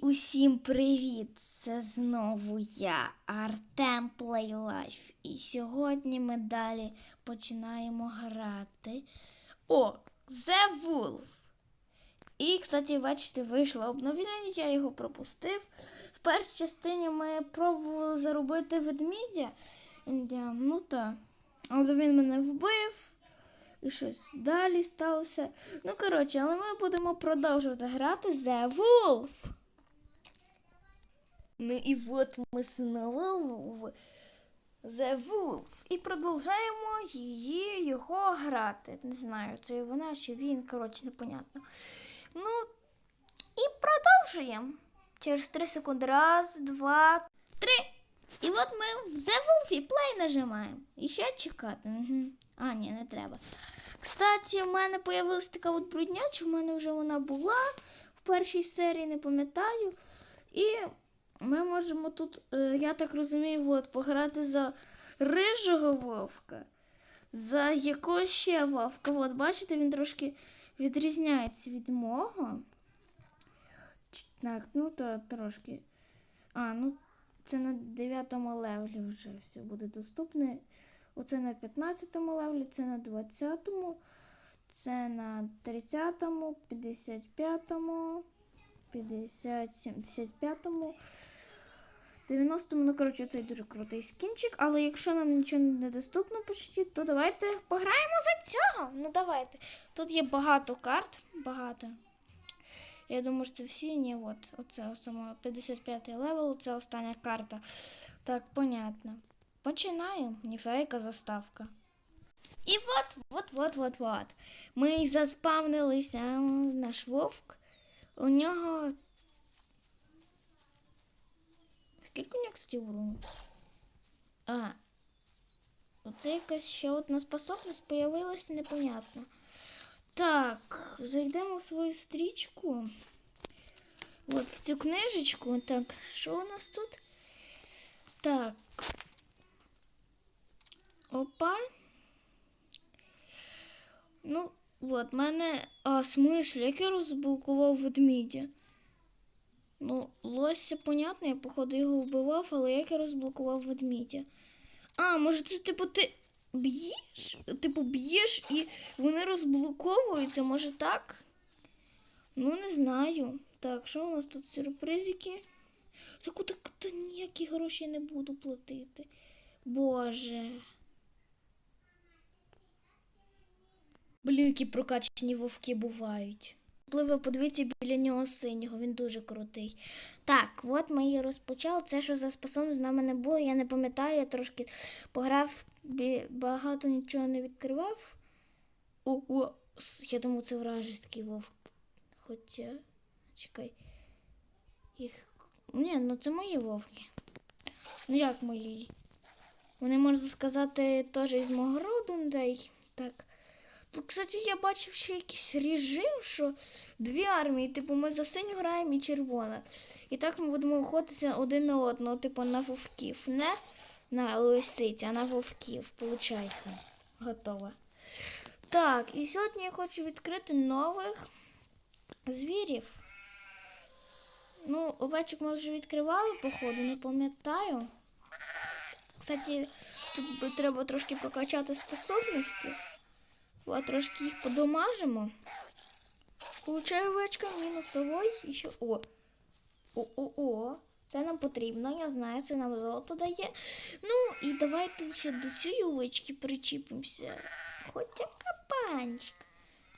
усім привіт! Це знову я, Артем Плейлайф. І сьогодні ми далі починаємо грати. О, The Wolf. І, кстати, бачите, вийшло обновлення, я його пропустив. В першій частині ми пробували заробити ведмідя. Ну так. Але він мене вбив. І щось далі сталося. Ну, коротше, але ми будемо продовжувати грати The Wolf. Ну і от ми знову в The Wolf. І продовжаємо її його грати. Не знаю, це вона чи він, коротше, непонятно. Ну, і продовжуємо. Через 3 секунди. Раз, два, три. І от ми в The Wolf і Play нажимаємо. І ще чекати. Угу. А, ні, не треба. Кстати, в мене появилась така от брудняча, в мене вже вона була в першій серії, не пам'ятаю. І ми можемо тут, е, я так розумію, от, пограти за рижого вовка, за якогось ще вовка. От, бачите, він трошки відрізняється від мого. Так, ну то трошки. А, ну це на 9 левелі вже все буде доступне. Оце на 15 левелі, це на 20, це на 30, 55, 50, 75, 90, ну коротше, цей дуже крутий скінчик, але якщо нам нічого не доступно почти, то давайте пограємо за цього. Ну давайте. Тут є багато карт, багато. Я думаю, що це всі, ні, от, оце саме 55 левел, це остання карта. Так, понятно. Починаємо. Ніфейка заставка. І от, от, от, от, от. Ми заспавнилися. Наш вовк. У нього. Скільки у нього, кстати, урону? А. Оце якась ще одна способність появилася непонятно. Так, зайдемо в свою стрічку. От в цю книжечку. Так, що у нас тут? Так. Опа. Ну, от, мене. А, смислі, як я розблокував ведмідя? Ну, лося, понятно, я, походу, його вбивав, але як я розблокував ведмідя? А, може, це типу ти б'єш? Типу, б'єш і вони розблоковуються, може так? Ну, не знаю. Так, що у нас тут сюрпризики? За куди ніякі гроші не буду платити. Боже. Блін, які прокачені вовки бувають. Можливо, подивіться біля нього синього, він дуже крутий. Так, от ми її розпочали. Це що за способність з нами не було, я не пам'ятаю, я трошки пограв, багато нічого не відкривав. О, о, я думаю, це вражеський вовк. Хоча. Чекай. Їх. Ні, ну це мої вовки. Ну як мої? Вони, можна сказати, теж із мого роду, ну, та й так. Тут, кстати, я бачив ще якийсь режим, що дві армії, типу, ми за синю граємо і червона. І так ми будемо охотитися один на одного, типу, на вовків. Не на лисиць, а на вовків. Получайка. Готова. Так, і сьогодні я хочу відкрити нових звірів. Ну, овечок ми вже відкривали, походу, не пам'ятаю. Кстати, тут треба трошки прокачати способності. От, трошки їх подомажимо. Получаю овечка мінусовий і ще. О! О-о-о! Це нам потрібно, я знаю, це нам золото дає. Ну, і давайте ще до цієї овечки причіпимося. Хоча капанчик.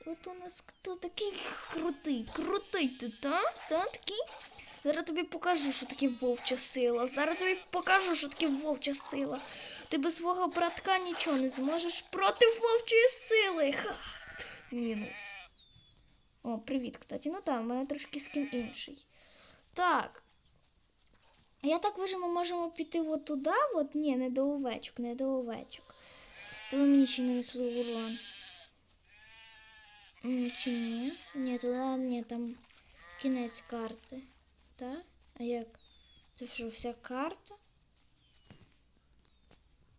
От у нас хто такий крутий, крутий ти, та? Та такий? Зараз тобі покажу, що таке вовча сила. Зараз тобі покажу, що таке вовча сила. Ти без свого братка нічого не зможеш проти вовчої сили. Ха! Мінус. О, привіт, кстати. Ну так, в мене трошки скін інший. Так. Я так вижу, ми можемо піти от туди, от ні, не до овечок, не до овечок. То ви мені ще не несли урон. Чи ні? Ні, туди, ні, там кінець карти. Так? А як? Це що, вся карта?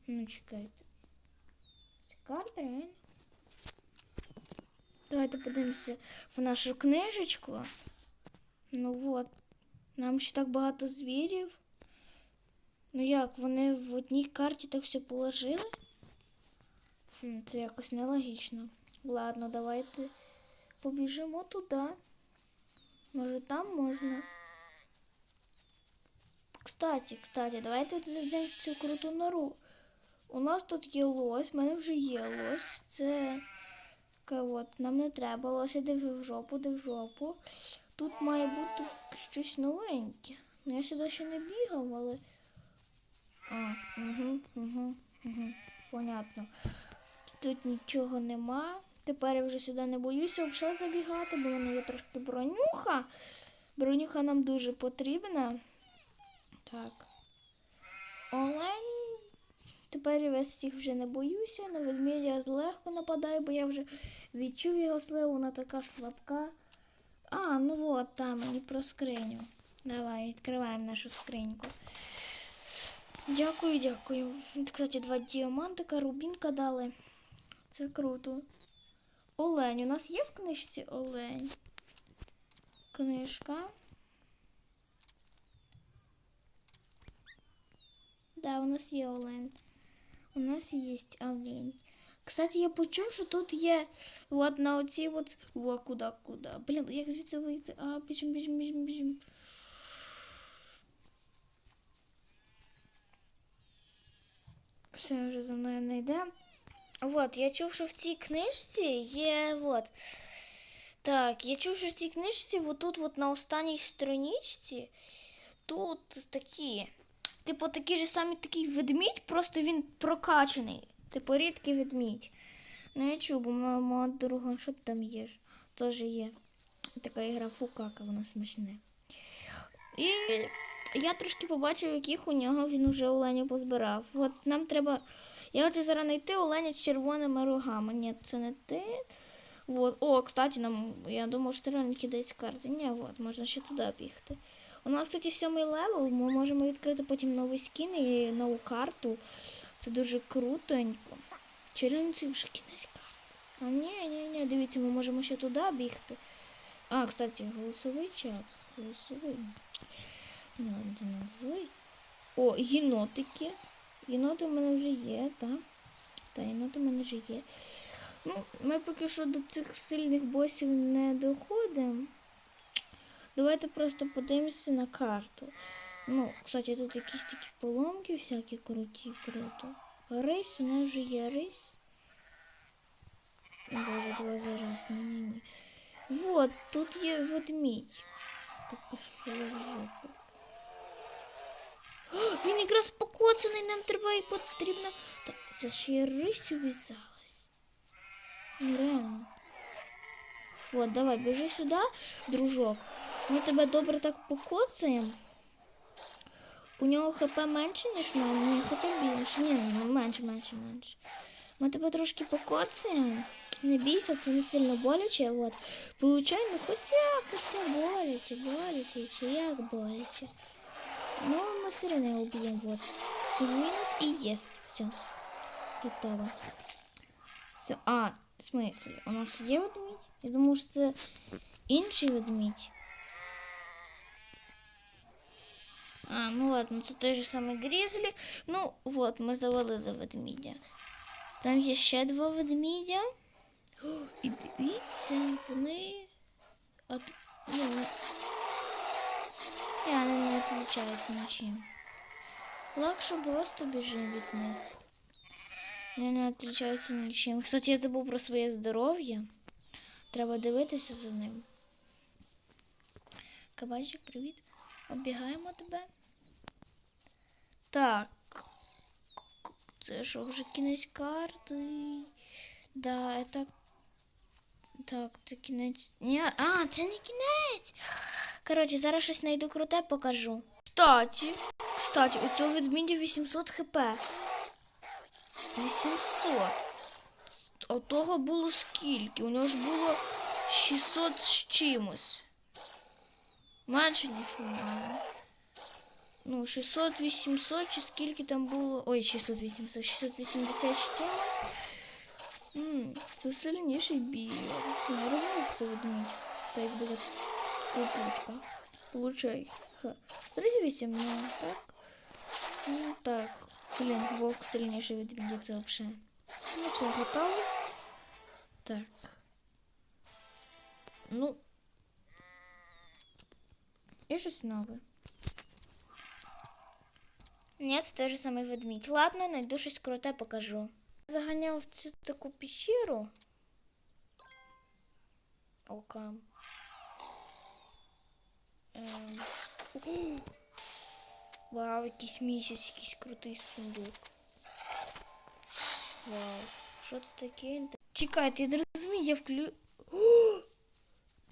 Ну, чекайте. Це карта, реально? Давайте подивимося в нашу книжечку. Ну от. Нам ще так багато звірів. Ну як, вони в одній карті так все положили? Хм, це якось нелогічно. Ладно, давайте побіжимо туди. Може там можна. Кстати, кстати, давайте зайдемо в цю круту нору. У нас тут є лось, в мене вже є лось. Це от, нам не треба лось, іди в жопу, де в жопу. Тут має бути щось новеньке. Ну, я сюди ще не бігав, але. А, угу, угу, угу. Понятно. Тут нічого нема. Тепер я вже сюди не боюся взагалі забігати, бо в мене є трошки бронюха. Бронюха нам дуже потрібна. Так. Олень. Тепер я весь всіх вже не боюся. На ведмедя легко нападаю, бо я вже відчув його силу, вона така слабка. А, ну от там мені про скриню. Давай, відкриваємо нашу скриньку. Дякую, дякую. Кстати, два діамантика, рубінка дали. Це круто. Олень. У нас є в книжці Олень? Книжка. Да, у нас є Олень. У нас є олень. Кстати, я почув, що тут є от на оці от. О, куди, куди. Блін, як звідси вийти? А, біжим, біжим, біжим, біжим. Все, вже за мною не йде. От, я чув, що в цій книжці є. От. Так, я чув, що в цій книжці, отут, от на останній страничці, тут такі. Типу, такий же самий такий ведмідь, просто він прокачаний. Типу, рідкий ведмідь. Ну, я чув, бо моя, моя друга, що там є? Теж є. Така ігра фукака, вона смачне. І я трошки побачив, яких у нього він вже оленів позбирав. От нам треба. Я хочу зараз знайти оленя з червоними рогами. Ні, це не ти. Вот. О, кстати, нам. Я думав, що це реально кидається карти. Ні, от, можна ще туди бігти. У нас, кстати, сьомий левел, ми можемо відкрити потім новий скін і нову карту. Це дуже крутонько. Червонці вже кінець карти. А ні, ні, ні, дивіться, ми можемо ще туди бігти. А, кстати, голосовий чат. Голосовий. Ну. О, єнотики. Єноти в мене вже є, так? Та, єноти в мене вже є. Ну, ми поки що до цих сильних босів не доходимо. Давайте просто подивимося на карту. Ну, кстати, тут якісь такі поломки всякі круті, круто. Рись, у нас вже є рись. Боже, давай зараз, ні-ні-ні. Вот, тут є ведмідь. Так пішло в жопу. О, він якраз покоцаний, нам треба і потрібно. Та це ж я рись ув'язалась. Ну реально. От, давай, біжи сюди, дружок. Ми тебе добре так покоцаємо. У нього хп менше, ніж у мене. Ні, хоча більше. Ні, ну менше, менше, менше. Ми тебе трошки покоцаємо. Не бійся, це не сильно боляче. От. Получай, ну хоча, хоча боляче, боляче, чи як боляче. Ну, ми все одно його уб'ємо. Вот. Все, мінус і єсть. Все. Готово. Все. А, в смысле? У нас є ведмідь? Я думаю, що це інший ведмідь. А, ну ладно, це той же самий Грізлі. Ну, от, ми завалили ведмідя. Там є ще два ведмідя. О, і дивіться, вони. От... Ні, ну... Ні, вони не відрізняються нічим. Лакше просто біжимо від них. Не відрізняються нічим. Кстати, я забув про своє здоров'я. Треба дивитися за ним. Кабачик, привіт. Обігаємо тебе. Так. Це що вже кінець карти? Да, это... Так, це кінець. Ні, а, це не кінець. Коротше, зараз щось знайду круте, покажу. Кстати, кстати, у цього ведмідя 800 хп. 800. А того було скільки? У нього ж було 600 з чимось. Менше, ніж у мене. Ну, 600, 800, чи скільки там було. Ой, 600, 800, 680 з чимось. М, Це сильніший бій. Я розумію, що це ведмідь. Та як буде кукушка. Получай Ха. Друзі, вісім, ну так. Ну так. Блін, вовк сильніший від мене, це взагалі. Ну все, готово. Так. Ну. І щось нове. Це той же самий ведмідь. Ладно, найду щось круте покажу. Заганяв в цю таку пещеру. Окам. Ем. О! Вау, якийсь місяць, якийсь крутий сундук. Вау. Що це таке? Чекайте, я не розумію, я вклю. О!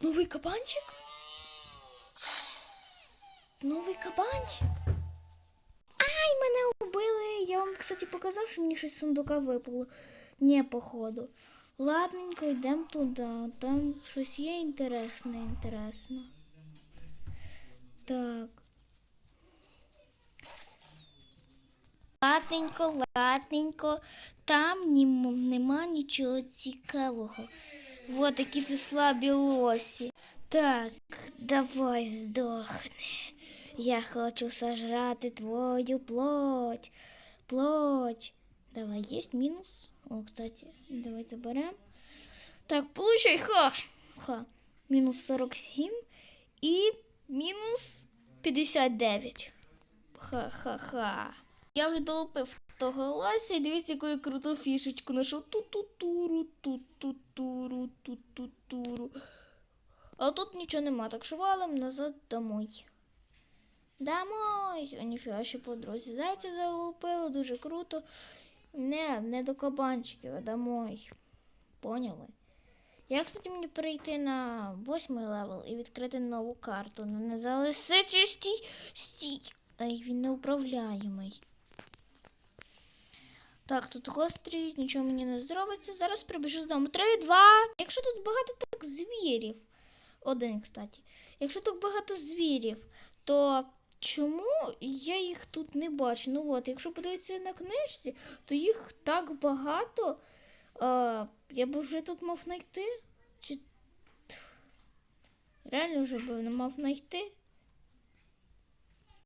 Новий кабанчик? Новий кабанчик? Ай, мене убили. Я вам, кстати, показав, що мені щось з сундука випало. Ні, походу. Ладненько, йдемо туди. Там щось є інтересне, інтересно. Так. Ладненько, ладненько. Там нім- нема нічого цікавого. Вот такі це слабі лосі. Так, давай здохни. Я хочу сожрати твою плоть. Плоть. Давай, есть минус. О, кстати, давай заберем. Так, получай, ха. Ха. Мінус 47 і мінус 59. Ха-ха-ха. Я вже долупив того лося і дивіться, яку я круту фішечку знайшов. Ту-ту-туру, ту-ту-туру, ту-ту-туру. А тут нічого нема, так що валим назад домой. Домой! О, ніфіга ще по дорозі. Зайця залупили, дуже круто. Не, не до кабанчиків, а домой. Поняли? Як, кстати, мені перейти на восьмий левел і відкрити нову карту? Ну, не залисичу стій, стій. Ай, він неуправляємий. Так, тут гострий, нічого мені не зробиться. Зараз прибіжу додому. Три, два. Якщо тут багато так звірів. Один, кстати. Якщо тут багато звірів, то чому я їх тут не бачу? Ну от, якщо подивитися на книжці, то їх так багато. А, я б вже тут мав знайти. Чи... Реально вже б не мав знайти.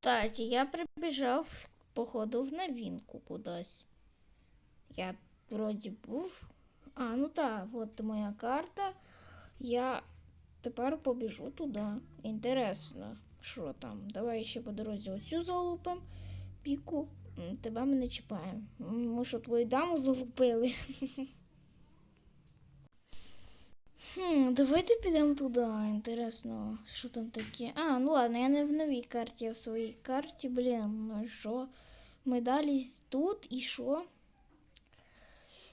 Кстати, я прибіжав, походу, в новинку кудись. Я вроді був. А, ну так, от моя карта. Я тепер побіжу туди. Інтересно, що там. Давай ще по дорозі оцю залупим. Піку. Тебе ми не чіпаємо. Ми що твою даму залупили. Хм, давайте підемо туди. Інтересно, що там таке. А, ну ладно, я не в новій карті, а в своїй карті, блін, ну що? Ми далі тут і що?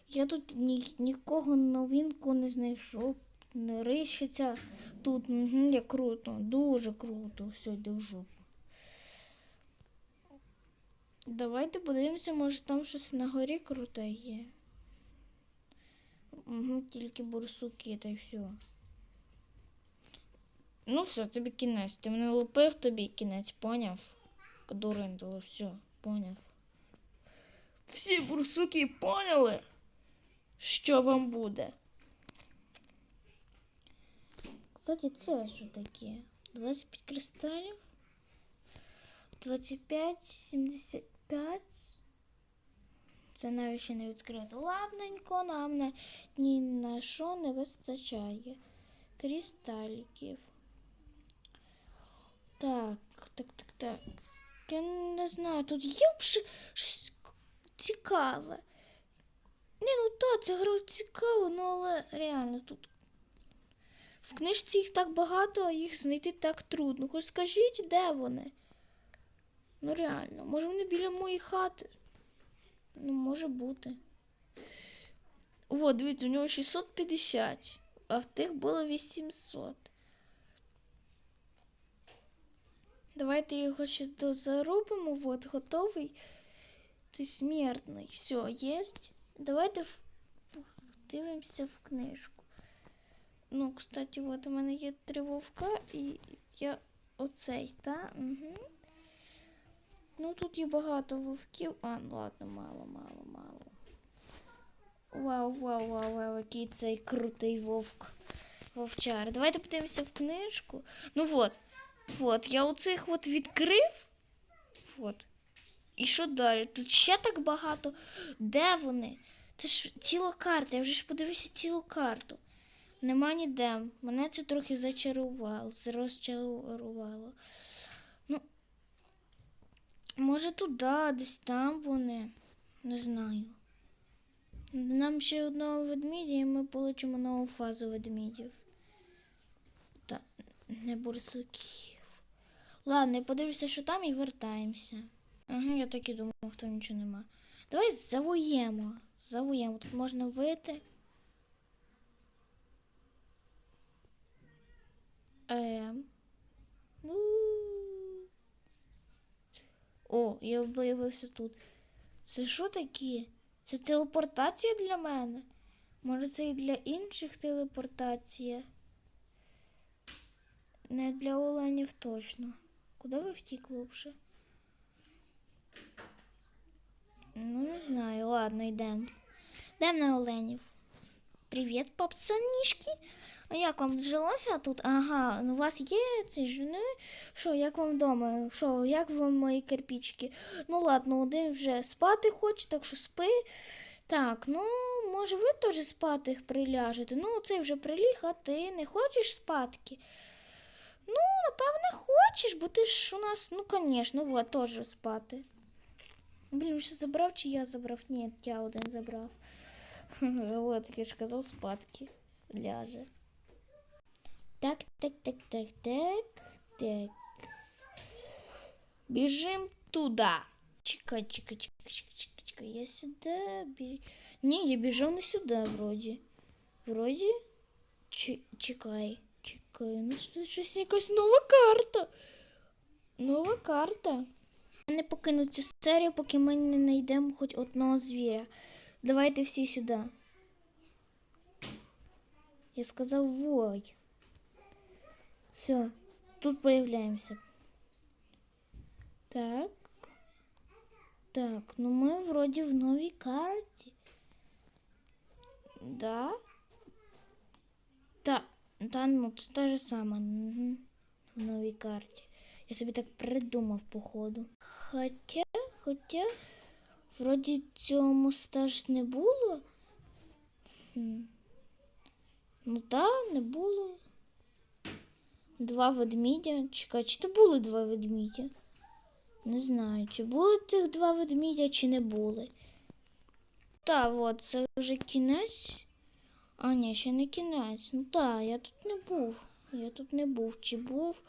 Я тут ні, нікого новинку не знайшов. Не рищиться тут. Угу, як круто, дуже круто. Все, йде в жопу. Давайте подивимося, може там щось на горі круте є. Угу, тільки бурсуки та й все. Ну все, тобі кінець. Ти мене лупив, тобі кінець, поняв? Дурендало, все, поняв. Всі бурсуки поняли, що вам буде. Кстати, це що таке? 25 кристалів? 25, 75. Це навіть ще не відкрито. Ладненько, нам на, ні на що не вистачає. Кристаліків. Так, так, так, так. Я не знаю, тут є щось цікаве. Ні, ну так, це гра цікаво, ну але реально тут. В книжці їх так багато, а їх знайти так трудно. Хоч скажіть, де вони? Ну реально, може вони біля моєї хати? Ну, може бути. О, дивіться, у нього 650, а в тих було 800. Давайте його ще дозарубимо. Вот, готовий. Ти смертний. Все, є. Давайте в... дивимося в книжку. Ну, кстати, от у мене є три вовка і я оцей, та? Угу. Ну, тут є багато вовків. А, ну ладно, мало, мало, мало. Вау, вау, вау, вау, який цей крутий вовк. Вовчар. Давайте подивимося в книжку. Ну от, От, я оцих от відкрив. От. І що далі? Тут ще так багато. Де вони? Це ж ціла карта, я вже ж подивився цілу карту. Нема ніде. Мене це трохи зачарувало, розчарувало. Ну, може туди, десь там вони. Не знаю. Нам ще одного ведмідя, і ми получимо нову фазу ведмідів. Та не борсуків. Ладно, подивлюся, що там, і вертаємося. Ага, я так і думав, там нічого нема. Давай завоємо. Завоємо. Тут можна вийти. Ем. Ну. О, я виявився тут. Це що таке? Це телепортація для мене? Може, це і для інших телепортація? Не для оленів точно. Куди ви втікли вже? Ну, не знаю. Ладно, йдемо. Йдемо на оленів. Привіт, папсанішки. А як вам жилося тут? Ага, ну, у вас є ці жени? Що, як вам вдома? Що, як вам мої кирпички? Ну ладно, один вже спати хоче, так що спи. Так, ну, може ви теж спати приляжете? Ну, цей вже приліг, а ти не хочеш спадки? Ну, напевне, хочеш, бо ти ж у нас, ну, звісно, вот, теж спати. Блін, що забрав чи я забрав? Ні, я один забрав. От, я ж казав, спадки ляже. Так, так, так, так, так, так. Біжим туди. Чекай, чекай, чекай, чекай, чекай, чекай. Я сюди бі... Ні, я біжав не сюди, вроді. Вроді. Чи... Чекай, чекай, у нас щось якась нова карта. Нова карта. Я не покину цю серію, поки ми не знайдемо хоч одного звіря. Давайте всі сюди. Я сказав вой. Все, тут появляемся. Так. Так, ну мы вроде в новой карте. Да? Та, та ну, це те же саме. Угу. В новій карті. Я собі так придумав, походу. Хоча, хоча, вроді цього моста ж не було. Хм. Ну так, не було. Два ведмідя. Чекай, чи то були два ведмідя? Не знаю, чи були тих два ведмідя, чи не були. Та, от, це вже кінець. А, ні, ще не кінець. Ну так, я тут не був. Я тут не був. Чи був.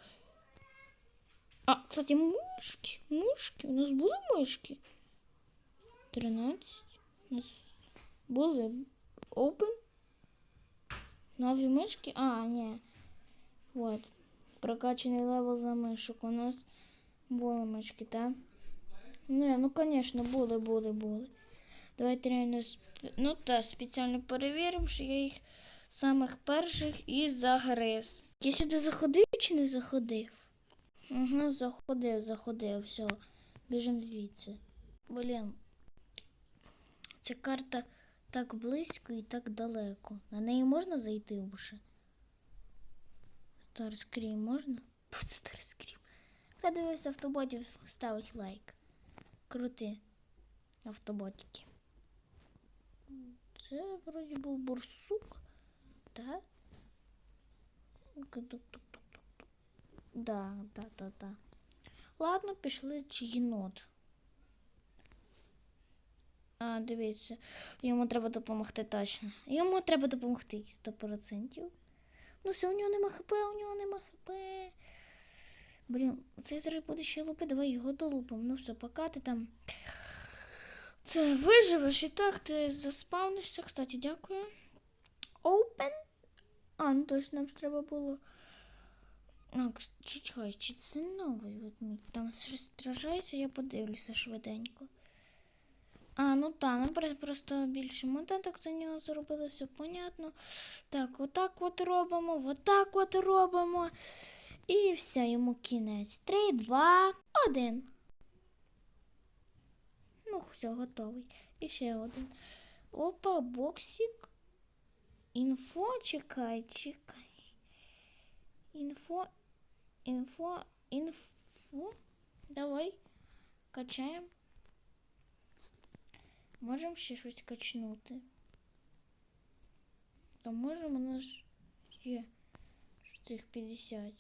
А, кстати, мишки. Мишки. У нас були мишки? 13. У нас були open. Нові мишки? А, ні. Вот. Прокачаний левел за мишок. У нас були мишки, так? Не, ну конечно, були, були, були. Давайте реально ну та спеціально перевіримо, що я їх самих перших і загриз. Я сюди заходив чи не заходив? Угу, заходив, заходив, все. Біжимо звідси. Блін. Ця карта так близько і так далеко. На неї можна зайти вже? Старскрім можна? Старскрім. Хто дивився автоботів, ставить лайк. Крути автоботики. Це вроді був бурсук. Так? Да, да, да, да. Ладно, пішли чи єнот. А, дивіться, йому треба допомогти точно. Йому треба допомогти 100%. Ну все, у нього нема хп, у нього нема хп. Блін, цей зараз буде ще лупи, давай його долупимо. Ну все, пока ти там. Це виживеш і так ти заспавнишся. Кстати, дякую. Open. А, ну точно нам ж треба було. А, чекай, чи це новий? Там щось стражається, я подивлюся швиденько. А, ну так, про- просто більше монеток за нього зробили, все понятно. Так, отак от робимо, отак от робимо. І все, йому кінець. Три, два, один. Ну, все, готовий. І ще один. Опа, боксик. Інфо, чекай, чекай. Інфо, інфо, інфу. Давай. Качаємо. Можемо ще щось качнути. То можемо у нас є цих 50.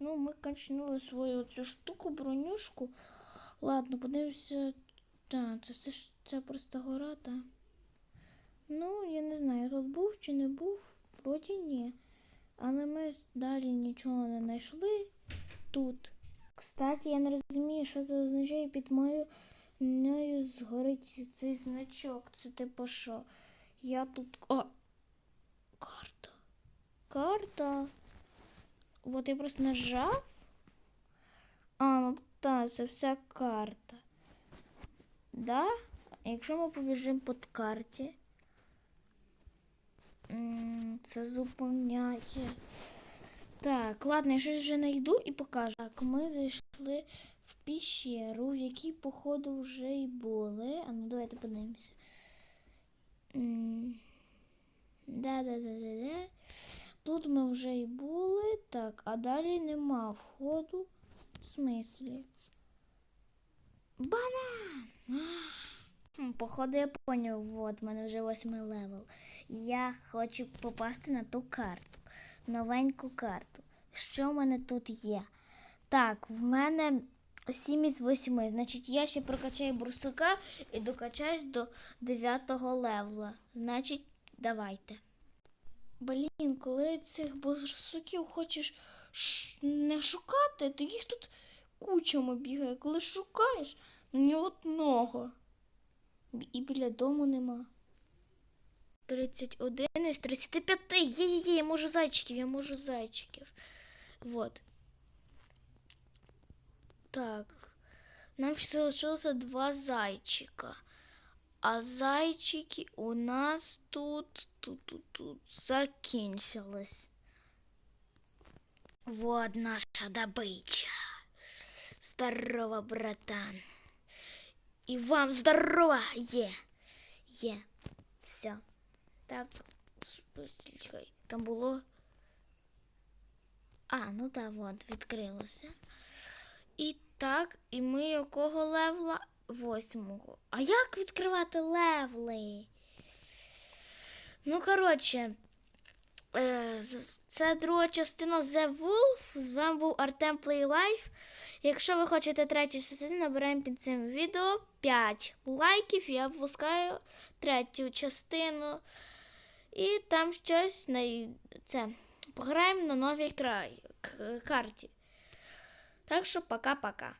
Ну, ми качнули свою цю штуку, бронюшку. Ладно, подивимося. Так, це, це, це просто гора, так. Ну, я не знаю, тут був чи не був, вроді ні. Але ми далі нічого не знайшли тут. Кстати, я не розумію, що це означає під моєю нею згорить цей значок. Це типу що? Я тут. О! Карта. Карта. От я просто нажав. А, ну так, це вся карта. Да? Якщо ми побіжимо по карті, це зупиняє. Так, ладно, я щось вже знайду і покажу. Так, ми зайшли в піщеру, в якій, походу, вже і були. А ну давайте подивимося. Да-да-да-да-да. Тут ми вже і були. Так, а далі нема входу. В смислі? Банан! Походу, я поняв, от, в мене вже восьмий левел. Я хочу попасти на ту карту. Новеньку карту. Що в мене тут є? Так, в мене 7 із 8. Значить, я ще прокачаю бурсука і докачаюсь до 9 левела. Значить, давайте. Блін, коли цих бурсуків хочеш не шукати, то їх тут кучами бігає. Коли шукаєш, ні одного. І біля дому нема. 31 із 35. Є-є-є, я можу зайчиків, я можу зайчиків. Вот. Так. Нам ще залишилося два зайчика. А зайчики у нас тут, тут, тут, тут закінчились. Вот наша добыча. Здорово, братан. І вам здорово! Є. Є. Все. Так, чекай, там було. А, ну так, от, відкрилося. І так, і ми якого левла? Восьмого. А як відкривати левли? Ну, коротше, е, це друга частина The Wolf. З вами був Артем Life. Якщо ви хочете третю частину, набираємо під цим відео 5 лайків. Я випускаю третю частину. І там щось на це. Пограємо на новій край, к- карті. Так що пока-пока.